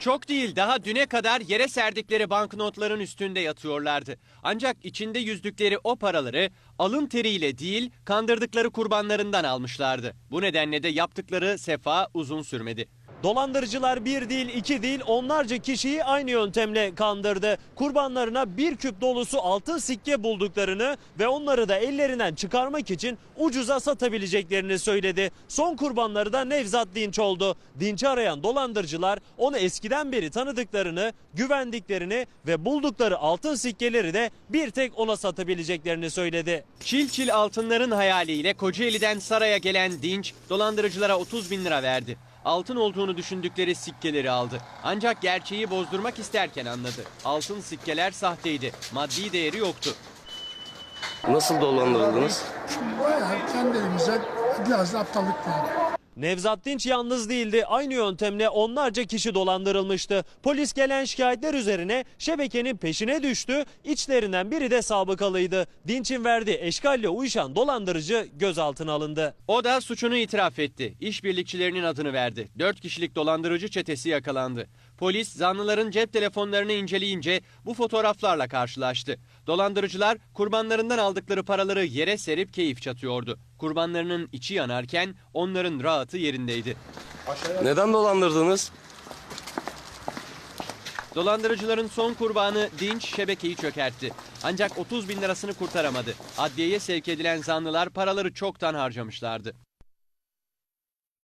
Çok değil daha düne kadar yere serdikleri banknotların üstünde yatıyorlardı. Ancak içinde yüzdükleri o paraları alın teriyle değil kandırdıkları kurbanlarından almışlardı. Bu nedenle de yaptıkları sefa uzun sürmedi. Dolandırıcılar bir değil iki değil onlarca kişiyi aynı yöntemle kandırdı. Kurbanlarına bir küp dolusu altın sikke bulduklarını ve onları da ellerinden çıkarmak için ucuza satabileceklerini söyledi. Son kurbanları da Nevzat Dinç oldu. Dinç'i arayan dolandırıcılar onu eskiden beri tanıdıklarını, güvendiklerini ve buldukları altın sikkeleri de bir tek ona satabileceklerini söyledi. Çil çil altınların hayaliyle Kocaeli'den Saray'a gelen Dinç dolandırıcılara 30 bin lira verdi. Altın olduğunu düşündükleri sikkeleri aldı. Ancak gerçeği bozdurmak isterken anladı. Altın sikkeler sahteydi. Maddi değeri yoktu. Nasıl dolandırıldınız? Bayağı kendi elimizden biraz da aptallık yani. Nevzat Dinç yalnız değildi. Aynı yöntemle onlarca kişi dolandırılmıştı. Polis gelen şikayetler üzerine şebekenin peşine düştü. İçlerinden biri de sabıkalıydı. Dinç'in verdiği eşkalle uyuşan dolandırıcı gözaltına alındı. O da suçunu itiraf etti. İşbirlikçilerinin adını verdi. 4 kişilik dolandırıcı çetesi yakalandı. Polis zanlıların cep telefonlarını inceleyince bu fotoğraflarla karşılaştı. Dolandırıcılar kurbanlarından aldıkları paraları yere serip keyif çatıyordu. Kurbanlarının içi yanarken onların rahatı yerindeydi. Neden dolandırdınız? Dolandırıcıların son kurbanı Dinç şebekeyi çökertti. Ancak 30 bin lirasını kurtaramadı. Adliyeye sevk edilen zanlılar paraları çoktan harcamışlardı.